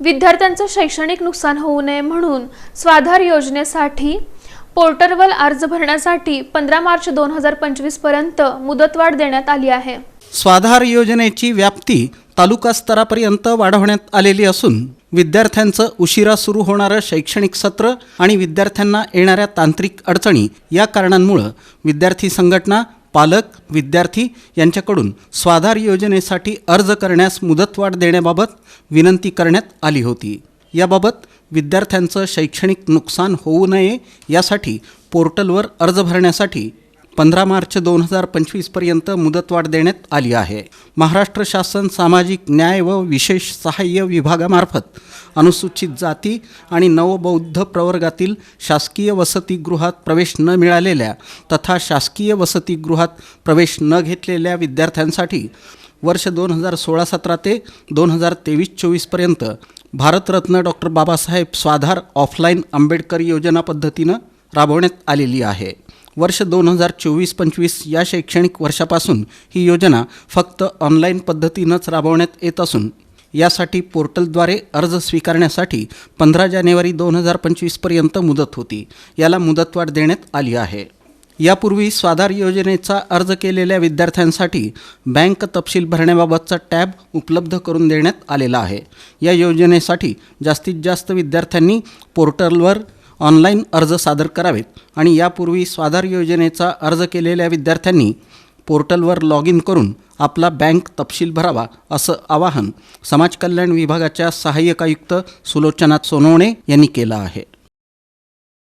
विद्यार्थ्यांचं शैक्षणिक नुकसान होऊ नये म्हणून स्वाधार योजनेसाठी पोर्टलवर अर्ज भरण्यासाठी पंधरा मार्च दोन हजार पंचवीसपर्यंत मुदतवाढ देण्यात आली आहे. स्वाधार योजनेची व्याप्ती तालुका स्तरापर्यंत वाढवण्यात आलेली असून विद्यार्थ्यांचं उशिरा सुरू होणारं शैक्षणिक सत्र आणि विद्यार्थ्यांना येणाऱ्या तांत्रिक अडचणी या कारणांमुळं विद्यार्थी संघटना पालक विद्यार्थी यांच्याकडून स्वाधार योजनेसाठी अर्ज करण्यास मुदतवाढ देण्याबाबत विनंती करण्यात आली होती. याबाबत विद्यार्थ्यांचं शैक्षणिक नुकसान होऊ नये यासाठी पोर्टलवर अर्ज भरण्यासाठी पंधरा मार्च दोन हजार पंचवीसपर्यंत मुदतवाढ देण्यात आली आहे. महाराष्ट्र शासन सामाजिक न्याय व विशेष सहाय्य विभागामार्फत अनुसूचित जाती आणि नवबौद्ध प्रवर्गातील शासकीय वसतिगृहात प्रवेश न मिळालेल्या तथा शासकीय वसतिगृहात प्रवेश न घेतलेल्या विद्यार्थ्यांसाठी वर्ष दोन हजार सोळा सतरा ते दोन हजार तेवीस चोवीसपर्यंत भारतरत्न डॉक्टर बाबासाहेब स्वाधार ऑफलाईन आंबेडकर योजना पद्धतीनं राबवण्यात आलेली आहे. वर्ष दोन हजार चोवीस पंचवीस या शैक्षणिक वर्षापासून ही योजना फक्त ऑनलाईन पद्धतीनंच राबवण्यात येत असून यासाठी पोर्टलद्वारे अर्ज स्वीकारण्यासाठी पंधरा जानेवारी दोन हजार पंचवीसपर्यंत मुदत होती. याला मुदतवाढ देण्यात आली आहे. यापूर्वी स्वाधार योजनेचा अर्ज केलेल्या विद्यार्थ्यांसाठी बँक तपशील भरण्याबाबतचा टॅब उपलब्ध करून देण्यात आलेला आहे. या योजनेसाठी जास्तीत जास्त विद्यार्थ्यांनी पोर्टलवर ऑनलाईन अर्ज सादर करावेत आणि यापूर्वी स्वाधार योजनेचा अर्ज केलेल्या विद्यार्थ्यांनी पोर्टलवर लॉग इन करून आपला बँक तपशील भरावा असं आवाहन समाज कल्याण विभागाच्या सहाय्यक आयुक्त सुलोचना सोनवणे यांनी केलं आहे.